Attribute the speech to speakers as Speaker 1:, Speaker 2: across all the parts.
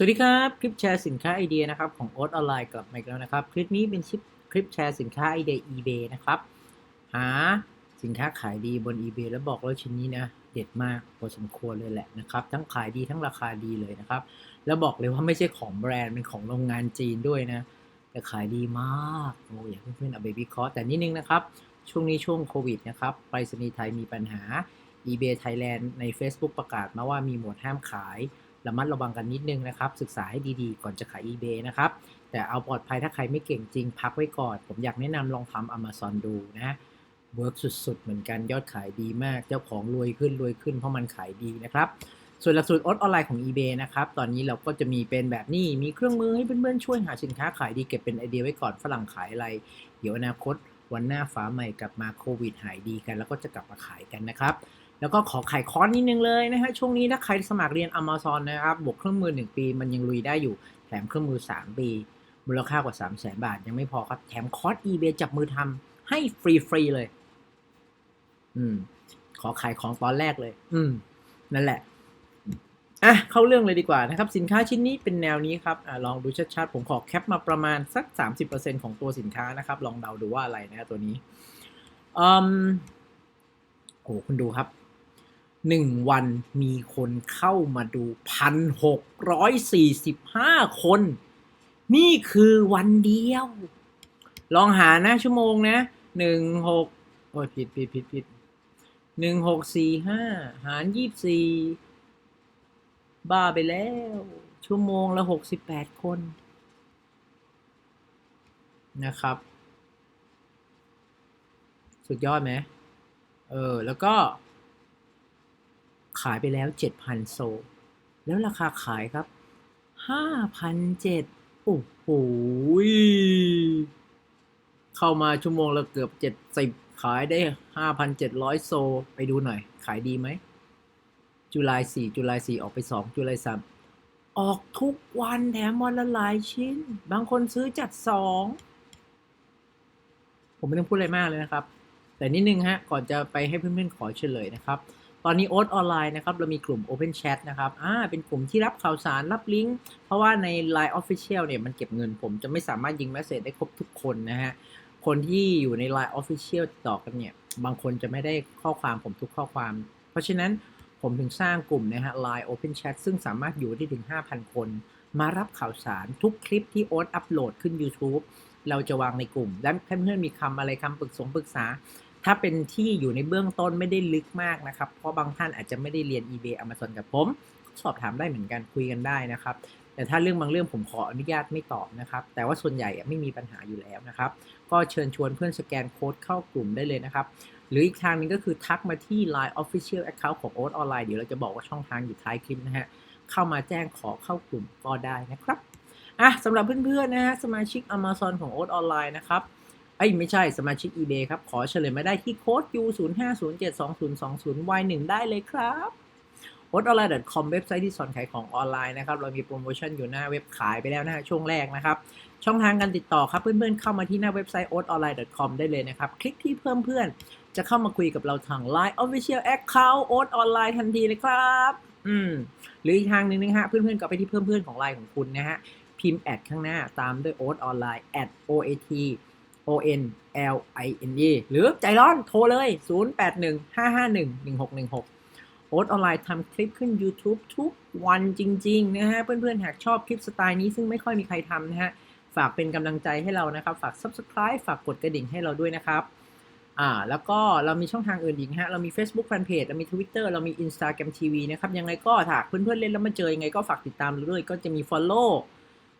Speaker 1: สวัสดีครับ คลิปแชร์สินค้าไอเดียนะครับของโอ๊ตออนไลน์กลับมาอีกแล้วนะครับ คลิปนี้เป็นคลิปคลิปแชร์สินค้าไอเดีย eBay นะครับ หาสินค้าขายดีบน eBay แล้วบอกเลยชิ้นนี้นะ เด็ดมากพอสมควรเลยแหละนะครับ ทั้งขายดีทั้งราคาดีเลยนะครับ แล้วบอกเลยว่าไม่ใช่ของแบรนด์ เป็นของโรงงานจีนด้วยนะ แต่ขายดีมากโอ้ยเพื่อนๆเอาไปวิเคราะห์แต่นิดนึงนะครับ ช่วงนี้ช่วงโควิดนะครับไปรษณีย์ไทยมีปัญหา eBay Thailand ใน Facebook ประกาศมาว่ามีหมวดห้ามขาย ระมัดระวังกันนิดนึงนะครับ ศึกษาให้ดีๆ ก่อนจะขาย eBay นะครับ แต่เอาปลอดภัยถ้าใครไม่เก่งจริง พักไว้ก่อน ผมอยากแนะนำลองทำ Amazon ดูนะเวิร์กสุดๆ เหมือนกันยอดขายดีมาก เจ้าของรวยขึ้นรวยขึ้นเพราะมันขายดีนะครับส่วนหลักสูตรออนไลน์ของ eBay นะครับ ตอนนี้เราก็จะมีเป็นแบบนี้ มีเครื่องมือให้เพื่อนๆ ช่วยหาสินค้าขายดีเก็บเป็นไอเดียไว้ก่อนฝรั่งขายอะไร เดี๋ยวอนาคตวันหน้าฟ้าใหม่กลับมาโควิดหายดีกัน แล้วก็จะกลับมาขายกันนะครับ แล้วก็ขอขายคอร์สนิดนึงเลยนะฮะช่วงนี้ถ้าใครสมัครเรียน Amazon นะครับบวกเครื่องมือ 1 ปี มันยังลุยได้อยู่แถมเครื่องมือ 3 ปีมูลค่ากว่า 3 0 0แสนบาท ยังไม่พอครับแถมคอร์ส eBay จับมือทำให้ฟรีๆเลย อืม ขอขายของตอนแรกเลย อืม นั่นแหละอะเข้าเรื่องเลยดีกว่านะครับ สินค้าชิ้นนี้เป็นแนวนี้ครับอะลองดูชัดๆผมขอแคปมาประมาณสัก 30%ของตัวสินค้านะครับ ลองเดาดูว่าอะไรนะตัวนี้อืมโอ้คุณดูครับ หนึ่งวันมีคนเข้ามาดูพันหกร้อยสี่สิบห้าคน นี่คือวันเดียว ลองหานะชั่วโมงนะหนึ่งหกโอ้ยผิดผิดผิดผิดหนึ่งหกสี่ห้าหารยี่สี่บ้าไปแล้ว ชั่วโมงละหกสิบแปดคน นะครับ สุดยอดไหมเออ แล้วก็ ขายไปแล้ว 7,000 โซ แล้วราคาขายครับ5,700โอ้โหเข้ามาชั่วโมงละเกือบ 70 ขายได้ 5,700 โซ ไปดูหน่อย ขายดีไหม จุลาย4จุลาย4ออกไป 2 จุลาย3 ออกทุกวันแถมวันละหลายชิ้น บางคนซื้อจัด 2 ผมไม่ต้องพูดอะไรมากเลยนะครับ แต่นิดนึงฮะ ก่อนจะไปให้เพื่อนๆขอเฉลยนะครับ ตอนนี้โอ๊ตออนไลน์นะครับ เรามีกลุ่ม Open Chat นะครับอ่าเป็นกลุ่มที่รับข่าวสารรับลิงก์ เพราะว่าใน Line Official เนี่ยมันเก็บเงิน ผมจะไม่สามารถยิงแมสเซจได้ครบทุกคนนะฮะ คนที่อยู่ใน Line Official ติดต่อกันเนี่ย บางคนจะไม่ได้ข้อความผมทุกข้อความ เพราะฉะนั้นผมถึงสร้างกลุ่มนะฮะ Line Open Chat ซึ่งสามารถอยู่ได้ถึง 5,000 คน มารับข่าวสารทุกคลิปที่โอ๊ตอัปโหลดขึ้น YouTube เราจะวางในกลุ่ม และเพื่อนๆมีคำอะไรคำปรึกษงปรึกษา ถ้าเป็นที่อยู่ในเบื้องต้นไม่ได้ลึกมากนะครับ เพราะบางท่านอาจจะไม่ได้เรียน eBay Amazon กับผม สอบถามได้เหมือนกันคุยกันได้นะครับ แต่ถ้าเรื่องบางเรื่องผมขออนุญาตไม่ตอบนะครับ แต่ว่าส่วนใหญ่ไม่มีปัญหาอยู่แล้วนะครับ ก็เชิญชวนเพื่อนสแกนโค้ดเข้ากลุ่มได้เลยนะครับ หรืออีกทางหนึงก็คือทักมาที่ Line Official Account ของ Oat Online เดี๋ยวเราจะบอกว่าช่องทางอยู่ท้ายคลิปนะฮะเข้ามาแจ้งขอเข้ากลุ่มก็ได้นะครับอะสำหรับเพื่อนๆนะฮะสมาชิก Amazon ของ Oat Online นะครับ เอ้ไม่ใช่สมาชิก eBay ครับ ขอเฉลยมาได้ที่โค้ด U 0 5 0 7 2 0 2 0 Y 1 ได้เลยครับ o t o n l i n e c o m เว็บไซต์ที่สอนขายของออนไลน์นะครับ เรามีโปรโมชั่นอยู่หน้าเว็บขายไปแล้วนะฮะช่วงแรกนะครับ ช่องทางการติดต่อครับ เพื่อนๆเข้ามาที่หน้าเว็บไซต์ o t o n l i n e c o m ได้เลยนะครับ คลิกที่เพิ่มเพื่อน จะเข้ามาคุยกับเราทาง Line Official Account o t Online ทันทีเลยครับอืมหรืออีกทางหนึ่งนะฮะเพื่อนๆก็ไปที่เพิ่มเพื่อนของไลน์ของคุณนะฮะพิมพ์แอดข้างหน้าตามด้วย o t Online at o a t O N L I N E หรือใจร้อนโทรเลย 0815511616 โอ๊ตออนไลน์ทำคลิปขึ้น YouTube ทุกวันจริง ๆ นะฮะ เพื่อนๆ หากชอบคลิปสไตล์นี้ซึ่งไม่ค่อยมีใครทำนะฮะ ฝากเป็นกำลังใจให้เรานะครับ ฝาก Subscribe ฝากกดกระดิ่งให้เราด้วยนะครับอ่าแล้วก็เรามีช่องทางอื่นอีกนะฮะ เรามี Facebook Fanpage เรามี Twitter เรามี Instagram TV นะครับ ยังไงก็ถ้าเพื่อนๆเล่นแล้วมาเจอยังไงก็ฝากติดตามเราด้วย ก็จะมี Follow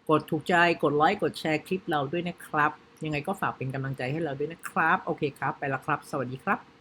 Speaker 1: กดถูกใจ กดไลค์ กดแชร์คลิปเราด้วยนะครับ ยังไงก็ฝากเป็นกำลังใจให้เราด้วยนะครับ โอเคครับ ไปละครับ สวัสดีครับ